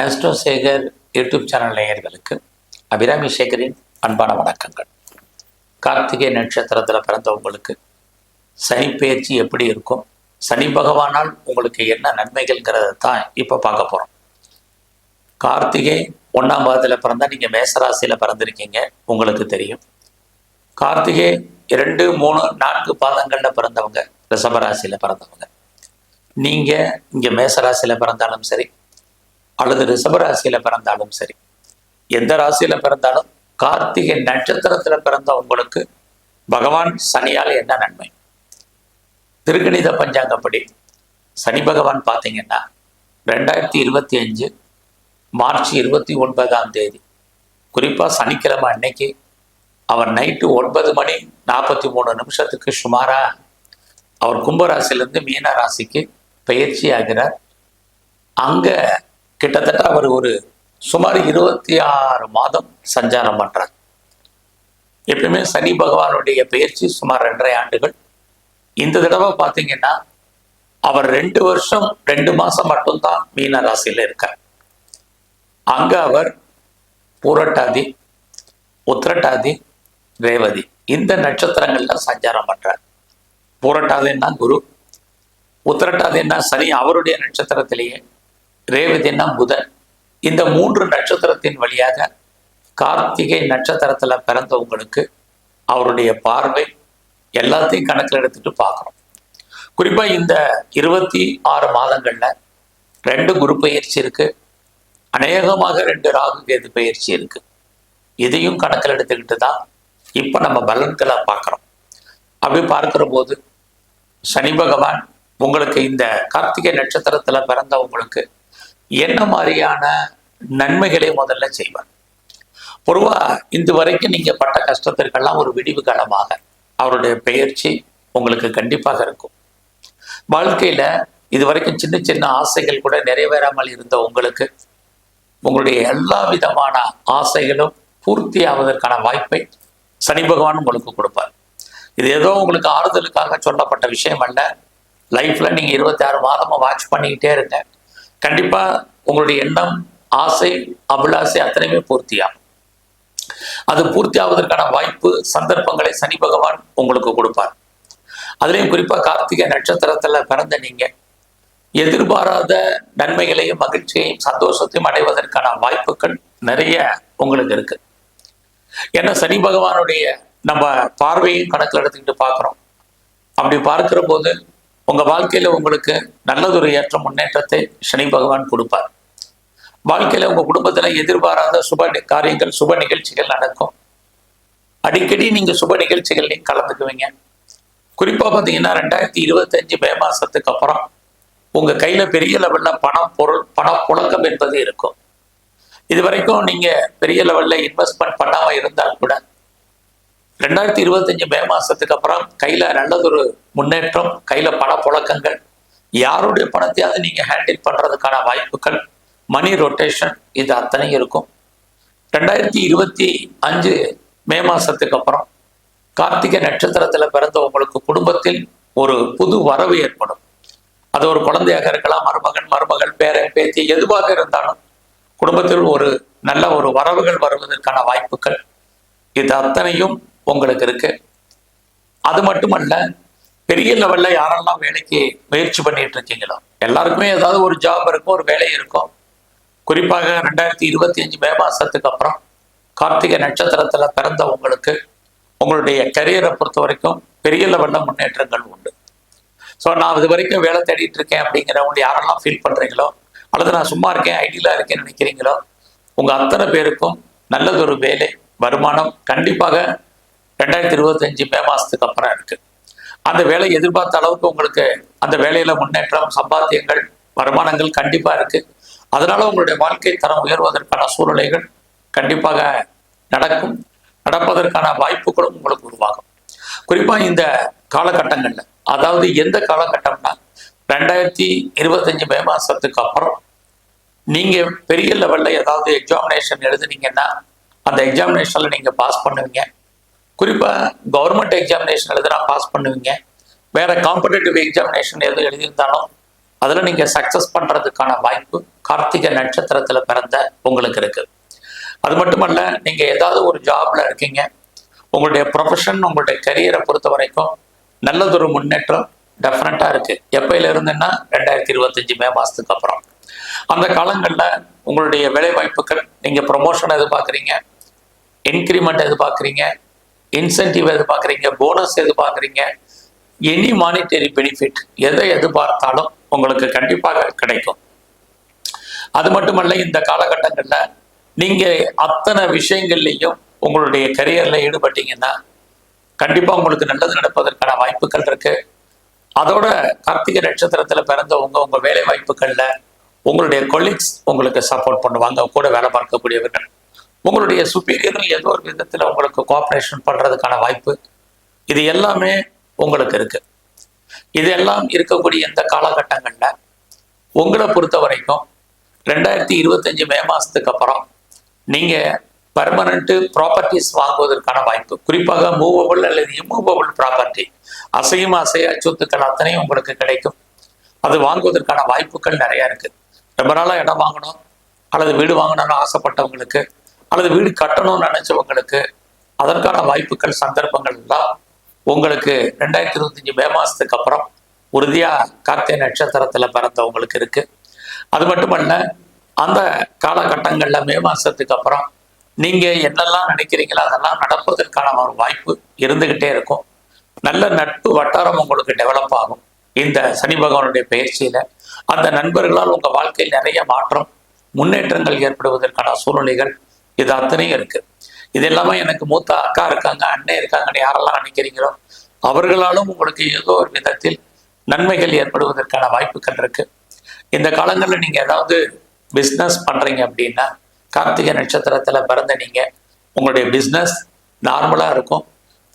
Astro Sekar YouTube channel நேயர்களுக்கு அபிராமி சேகரின் அன்பான வணக்கங்கள். கார்த்திகை நட்சத்திரத்தில் பிறந்தவங்களுக்கு சனி பயிற்சி எப்படி இருக்கும்? சனி பகவானால் உங்களுக்கு என்ன நன்மைகள்ங்கிறத தான் இப்போ பார்க்க போகிறோம் கார்த்திகை ஒன்றாம் பாதத்தில் பிறந்தால் நீங்கள் மேசராசியில் பிறந்திருக்கீங்க உங்களுக்கு தெரியும். கார்த்திகை இரண்டு மூணு நான்கு பாதங்களில் பிறந்தவங்க ரிஷபராசியில் பிறந்தவங்க. நீங்கள் இங்கே மேசராசியில் பிறந்தாலும் சரி அல்லது ரிஷபராசியில் பிறந்தாலும் சரி. எந்த ராசியில பிறந்தாலும் கார்த்திகை நட்சத்திரத்தில் பிறந்த உங்களுக்கு பகவான் சனியால் என்ன நன்மை? திருக்கணித பஞ்சாங்கப்படி சனி பகவான் பார்த்தீங்கன்னா ரெண்டாயிரத்தி இருபத்தி அஞ்சு மார்ச் இருபத்தி ஒன்பதாம் தேதி குறிப்பாக சனிக்கிழமை அன்னைக்கு அவர் நைட்டு ஒன்பது மணி நாற்பத்தி மூணு நிமிஷத்துக்கு சுமாராக அவர் கும்பராசிலேருந்து மீன ராசிக்கு பயிற்சி ஆகிறார் அங்கே கிட்டத்தட்ட அவர் ஒரு சுமார் இருபத்தி ஆறு மாதம் சஞ்சாரம் பண்றார். எப்பயுமே சனி பகவானுடைய பயிற்சி சுமார் ரெண்டரை ஆண்டுகள். இந்த தடவை பார்த்தீங்கன்னா அவர் ரெண்டு வருஷம் ரெண்டு மாசம் மட்டும்தான் மீன ராசியில இருக்கார். அங்க அவர் பூரட்டாதி உத்திரட்டாதி ரேவதி இந்த நட்சத்திரங்கள்ல சஞ்சாரம் பண்றார். பூரட்டாதின்னா குரு உத்திரட்டாதின்னா சனி அவருடைய நட்சத்திரத்திலேயே ரேவதினா புதன்? இந்த மூன்று நட்சத்திரத்தின் வழியாக கார்த்திகை நட்சத்திரத்துல பிறந்தவங்களுக்கு அவருடைய பார்வை எல்லாத்தையும் கணக்கில் எடுத்துட்டு பார்க்குறோம் குறிப்பா இந்த இருபத்தி ஆறு மாதங்கள்ல ரெண்டு குரு பயிற்சி இருக்கு. அநேகமாக ரெண்டு ராகு கேது பயிற்சி இருக்கு. இதையும் கணக்கில் எடுத்துக்கிட்டு தான் இப்போ நம்ம பலன்களை பார்க்குறோம். அப்படி பார்க்குற போது சனி பகவான் உங்களுக்கு இந்த கார்த்திகை நட்சத்திரத்துல பிறந்தவங்களுக்கு என்ன மாதிரியான நன்மைகளை முதல்ல செய்வார். பொதுவா இது வரைக்கும் நீங்க பட்ட கஷ்டத்திற்கெல்லாம் ஒரு விடிவு காலமாக அவருடைய பெயர்ச்சி உங்களுக்கு கண்டிப்பாக இருக்கும். வாழ்க்கையில இது வரைக்கும் சின்ன சின்ன ஆசைகள் கூட நிறைவேறாமல் இருந்த உங்களுக்கு உங்களுடைய எல்லா விதமான ஆசைகளும் பூர்த்தி ஆவதற்கான வாய்ப்பை சனி பகவான் உங்களுக்கு கொடுப்பார். இது ஏதோ உங்களுக்கு ஆறுதலுக்காக சொல்லப்பட்ட விஷயம் அல்ல. லைஃப்ல நீங்க இருபத்தி ஆறு மாதமா வாட்ச் பண்ணிக்கிட்டே இருங்க. கண்டிப்பா உங்களுடைய எண்ணம் ஆசை அபிலாசை அத்தனையுமே பூர்த்தியாகும். அது பூர்த்தி ஆவதற்கான வாய்ப்பு சந்தர்ப்பங்களை சனி பகவான் உங்களுக்கு கொடுப்பார். அதுலேயும் குறிப்பா கார்த்திகை நட்சத்திரத்துல பிறந்த நீங்க எதிர்பாராத நன்மைகளையும் மகிழ்ச்சியையும் சந்தோஷத்தையும் அடைவதற்கான வாய்ப்புகள் நிறைய உங்களுக்கு இருக்கு. ஏன்னா சனி பகவானுடைய நம்ம பார்வையும் கணக்கில் எடுத்துக்கிட்டு பார்க்குறோம். அப்படி பார்க்கிற போது உங்கள் வாழ்க்கையில் உங்களுக்கு நல்லதொரு ஏற்ற முன்னேற்றத்தை சனி பகவான் கொடுப்பார். வாழ்க்கையில் உங்கள் குடும்பத்தில் எதிர்பாராத சுப நி- காரியங்கள் சுப நிகழ்ச்சிகள் நடக்கும். அடிக்கடி நீங்கள் சுப நிகழ்ச்சிகள் நீங்கள் கலந்துக்குவீங்க. குறிப்பாக பார்த்தீங்கன்னா ரெண்டாயிரத்தி இருபத்தஞ்சு மே மாதத்துக்கு அப்புறம் உங்கள் கையில் பெரிய லெவலில் பணம் பொருள் பண புழக்கம் என்பது இருக்கும். இது வரைக்கும் நீங்கள் பெரிய லெவலில் இன்வெஸ்ட்மெண்ட் பண்ணாமல் இருந்தால் கூட ரெண்டாயிரத்தி இருபத்தஞ்சு மே மாசத்துக்கு அப்புறம் கையில நல்லதொரு முன்னேற்றம் கையில பணப்புழக்கங்கள் யாருடைய பணத்தையாவது நீங்க ஹேண்டில் பண்றதுக்கான வாய்ப்புகள் மணி ரொட்டேஷன் இது அத்தனையும் இருக்கும். ரெண்டாயிரத்தி இருபத்தி அஞ்சு மே மாசத்துக்கு அப்புறம் கார்த்திகை நட்சத்திரத்துல பிறந்த உங்களுக்கு குடும்பத்தில் ஒரு புது வரவு ஏற்படும். அது ஒரு குழந்தையாக இருக்கலாம் மருமகன் மருமகள் பேரன் பேத்தி எதுவாக இருந்தாலும் குடும்பத்தில் ஒரு நல்ல ஒரு வரவுகள் வருவதற்கான வாய்ப்புகள். இது அத்தனையும் உங்களுக்கு இருக்கு. அது மட்டுமல்ல பெரிய லெவல்ல யாரெல்லாம் வேலைக்கு முயற்சி பண்ணிட்டு இருக்கீங்களோ எல்லாருக்குமே ஏதாவது ஒரு ஜாப் இருக்கும் ஒரு வேலை இருக்கும். குறிப்பாக ரெண்டாயிரத்தி இருபத்தி அஞ்சு மே மாசத்துக்கு அப்புறம் கார்த்திகை நட்சத்திரத்துல பிறந்த உங்களுக்கு உங்களுடைய கரியரை பொறுத்த வரைக்கும் பெரிய லெவல்ல முன்னேற்றங்கள் உண்டு. ஸோ நான் இது வரைக்கும் வேலை தேடிட்டு இருக்கேன் அப்படிங்கிறவங்க யாரெல்லாம் ஃபீல் பண்றீங்களோ அல்லது நான் சும்மா இருக்கேன் ஐடியலா இருக்கேன்னு நினைக்கிறீங்களோ உங்க அத்தனை பேருக்கும் நல்லதொரு வேலை வருமானம் கண்டிப்பாக ரெண்டாயிரத்தி இருபத்தஞ்சு மே மாசத்துக்கு அப்புறம் இருக்கு. அந்த வேலை எதிர்பார்த்த அளவுக்கு உங்களுக்கு அந்த வேலையில முன்னேற்றம் சம்பாத்தியங்கள் வருமானங்கள் கண்டிப்பா இருக்கு. அதனால உங்களுடைய வாழ்க்கை தரம் உயர்வதற்கான சூழ்நிலைகள் கண்டிப்பாக நடக்கும். நடப்பதற்கான வாய்ப்புகளும் உங்களுக்கு உருவாகும். குறிப்பா இந்த காலகட்டங்கள்ல அதாவது எந்த காலகட்டம்னா ரெண்டாயிரத்தி இருபத்தஞ்சு மே மாசத்துக்கு அப்புறம் நீங்க பெரிய லெவல்ல ஏதாவது எக்ஸாமினேஷன் எழுதுனீங்கன்னா அந்த எக்ஸாமினேஷன்ல நீங்க பாஸ் பண்ணுவீங்க. குறிப்பாக கவர்மெண்ட் எக்ஸாமினேஷன் எழுதுனா பாஸ் பண்ணுவீங்க. வேற காம்படேட்டிவ் எக்ஸாமினேஷன் எது எழுதியிருந்தாலும் அதில் நீங்கள் சக்ஸஸ் பண்ணுறதுக்கான வாய்ப்பு கார்த்திகை நட்சத்திரத்தில் பிறந்த உங்களுக்கு இருக்குது அது மட்டுமல்ல நீங்கள் ஏதாவது ஒரு ஜாப்ல இருக்கீங்க. உங்களுடைய ப்ரொஃபஷன் உங்களுடைய கரியரை பொறுத்த வரைக்கும் நல்லதொரு முன்னேற்றம் டெஃபினட்டாக இருக்குது எப்பையில இருந்துன்னா ரெண்டாயிரத்தி இருபத்தஞ்சி மே மாதத்துக்கு அப்புறம். அந்த காலங்களில் உங்களுடைய வேலை வாய்ப்புகள் நீங்கள் ப்ரொமோஷன் எதிர்பார்க்குறீங்க. இன்க்ரிமெண்ட் எதிர்பார்க்குறீங்க. இன்சென்டிவ் எதிர்பார்க்குறீங்க போனஸ் எதிர்பார்க்குறீங்க எனி மானிட்டரி பெனிஃபிட் எதை எதிர்பார்த்தாலும் உங்களுக்கு கண்டிப்பாக கிடைக்கும். அது மட்டுமல்ல இந்த காலகட்டங்களில் நீங்கள் அத்தனை விஷயங்கள்லையும் உங்களுடைய கரியரில் ஈடுபட்டீங்கன்னா கண்டிப்பாக உங்களுக்கு நல்லது நடப்பதற்கான வாய்ப்புகள் இருக்கு. அதோட கார்த்திகை நட்சத்திரத்தில் பிறந்தவங்க உங்கள் வேலை வாய்ப்புகளில் உங்களுடைய கொலீக்ஸ் உங்களுக்கு சப்போர்ட் பண்ணுவாங்க. கூட வேலை பார்க்கக்கூடியவர்கள். உங்களுடைய சுப்பீரியர்கள் ஏதோ ஒரு விதத்தில் உங்களுக்கு கோஆப்ரேஷன் பண்ணுறதுக்கான வாய்ப்பு. இது எல்லாமே உங்களுக்கு இருக்கு. இதெல்லாம் இருக்கக்கூடிய இந்த காலகட்டங்களில் உங்களை பொறுத்த வரைக்கும் ரெண்டாயிரத்தி இருபத்தஞ்சு மே மாதத்துக்கு அப்புறம் நீங்கள் பர்மனண்ட்டு ப்ராப்பர்ட்டிஸ் வாங்குவதற்கான வாய்ப்பு. குறிப்பாக மூவபிள் அல்லது இம்மூவபிள் ப்ராப்பர்ட்டி அசையும் அசைய சொத்துக்கள் அத்தனையும் உங்களுக்கு கிடைக்கும். அது வாங்குவதற்கான வாய்ப்புகள் நிறையா இருக்குது ரொம்ப நாளாக இடம் வாங்கணும் அல்லது வீடு வாங்கணும்னு ஆசைப்பட்டவங்களுக்கு அல்லது வீடு கட்டணும்னு நினைச்சவங்களுக்கு அதற்கான வாய்ப்புகள் சந்தர்ப்பங்கள் எல்லாம் உங்களுக்கு ரெண்டாயிரத்தி இருபத்தஞ்சு மே மாதத்துக்கு அப்புறம் உறுதியாக கார்த்திகை நட்சத்திரத்தில் பிறந்தவங்களுக்கு இருக்குது அது மட்டுமல்ல அந்த காலகட்டங்களில் மே மாதத்துக்கு அப்புறம் நீங்கள் என்னெல்லாம் நினைக்கிறீங்களோ அதெல்லாம் நடப்பதற்கான ஒரு வாய்ப்பு இருந்துக்கிட்டே இருக்கும். நல்ல நட்பு வட்டாரம் உங்களுக்கு டெவலப் ஆகும். இந்த சனி பகவானுடைய பயிற்சியில் அந்த நண்பர்களால் உங்கள் வாழ்க்கையில் நிறைய மாற்றம் முன்னேற்றங்கள் ஏற்படுவதற்கான சூழ்நிலைகள் இது அத்தனையும் இருக்குது இது எல்லாமே எனக்கு மூத்த அக்கா இருக்காங்க அண்ணன் இருக்காங்கன்னு யாரெல்லாம் நினைக்கிறீங்களோ அவர்களாலும் உங்களுக்கு ஏதோ ஒரு விதத்தில் நன்மைகள் ஏற்படுவதற்கான வாய்ப்புகள் இருக்கு. இந்த காலங்களில் நீங்கள் ஏதாவது பிஸ்னஸ் பண்ணுறீங்க அப்படின்னா கார்த்திகை நட்சத்திரத்தில் பிறந்த நீங்கள் உங்களுடைய பிஸ்னஸ் நார்மலாக இருக்கும்.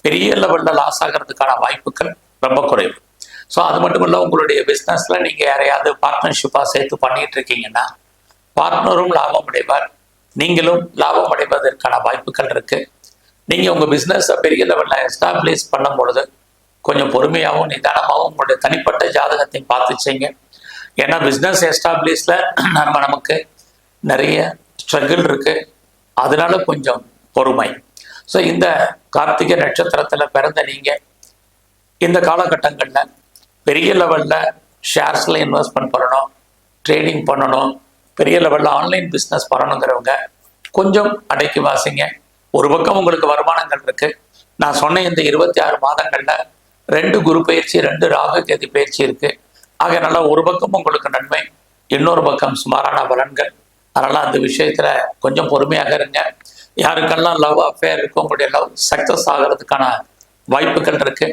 பெரிய லெவலில் லாஸ் ஆகிறதுக்கான வாய்ப்புகள் ரொம்ப குறைவு. ஸோ அது மட்டும் இல்லை உங்களுடைய பிஸ்னஸில் நீங்கள் யாரையாவது பார்ட்னர்ஷிப்பாக சேர்த்து பண்ணிட்டு இருக்கீங்கன்னா பார்ட்னரும் லாபம் அடைவார். நீங்களும் லாபம் அடைவதற்கான வாய்ப்புகள் இருக்கு. நீங்கள் உங்கள் பிஸ்னஸை பெரிய லெவலில் எஸ்டாப்ளிஷ் பண்ணும் பொழுது கொஞ்சம் பொறுமையாகவும் நிதானமாகவும் உங்களுடைய தனிப்பட்ட ஜாதகத்தையும் பார்த்துச்சிங்க ஏன்னா பிஸ்னஸ் எஸ்டாப்ளிஷில் நம்ம நமக்கு நிறைய ஸ்ட்ரகிள் இருக்குது அதனால கொஞ்சம் பொறுமை. ஸோ இந்த கார்த்திகை நட்சத்திரத்தில் பிறந்த நீங்கள் இந்த காலகட்டங்களில் பெரிய லெவலில் ஷேர்ஸில் இன்வெஸ்ட்மெண்ட் பண்ணணும் ட்ரேடிங் பண்ணணும் பெரிய லெவலில் ஆன்லைன் பிஸ்னஸ் பண்ணணுங்கிறவங்க கொஞ்சம் அடைக்கி வாசிங்க. ஒரு பக்கம் உங்களுக்கு வருமானங்கள் இருக்கு. நான் சொன்ன இந்த இருபத்தி ஆறு மாதங்களில் ரெண்டு குரு பயிற்சி ரெண்டு ராகு கேதி பயிற்சி இருக்கு. ஆகையனால ஒரு பக்கம் உங்களுக்கு நன்மை இன்னொரு பக்கம் சுமாரான பலன்கள். அதனால அந்த விஷயத்துல கொஞ்சம் பொறுமையாக இருங்க. யாருக்கெல்லாம் லவ் அஃபேர் இருக்கு உங்களுடைய லவ் சக்சஸ் ஆகிறதுக்கான வாய்ப்புகள் இருக்கு.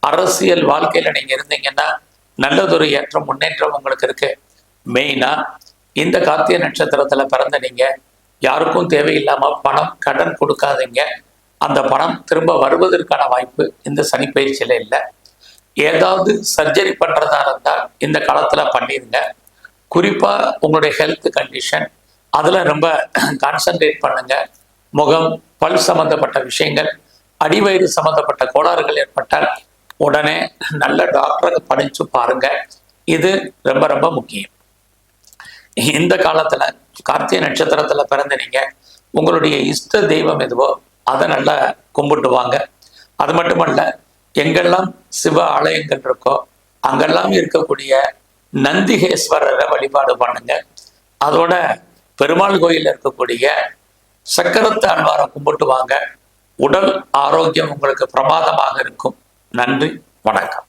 அரசியல் வாழ்க்கையில நீங்க இருந்தீங்கன்னா நல்லதொரு ஏற்றம் முன்னேற்றம் உங்களுக்கு இருக்கு. மெயினா இந்த கார்த்திகை நட்சத்திரத்துல பிறந்த நீங்க யாருக்கும் தேவையில்லாம பணம் கடன் கொடுக்காதீங்க. அந்த பணம் திரும்ப வருவதற்கான வாய்ப்பு இந்த சனி பயிற்சியில இல்லை. ஏதாவது சர்ஜரி பண்றதா இருந்தால் இந்த காலத்துல பண்ணிருங்க. குறிப்பா உங்களுடைய ஹெல்த் கண்டிஷன் அதில் ரொம்ப கான்சென்ட்ரேட் பண்ணுங்க. முகம் பல் சம்பந்தப்பட்ட விஷயங்கள் அடிவயிறு சம்பந்தப்பட்ட கோளாறுகள் ஏற்பட்டால் உடனே நல்ல டாக்டரை படிச்சு பாருங்க. இது ரொம்ப ரொம்ப முக்கியம். இந்த காலத்துல? கார்த்திகை நட்சத்திரத்துல பிறந்த நீங்க உங்களுடைய இஷ்ட தெய்வம் எதுவோ அதை நல்லா கும்பிட்டு வாங்க அது மட்டுமல்ல எங்கெல்லாம் சிவ ஆலயங்கள் இருக்கோ அங்கெல்லாம் இருக்கக்கூடிய நந்திகேஸ்வரரை வழிபாடு பண்ணுங்க. அதோட பெருமாள் கோயில் இருக்கக்கூடிய சக்கரத்து அன்வாரை கும்பிட்டு வாங்க உடல் ஆரோக்கியம் உங்களுக்கு பிரமாதமாக இருக்கும். நன்றி வணக்கம்.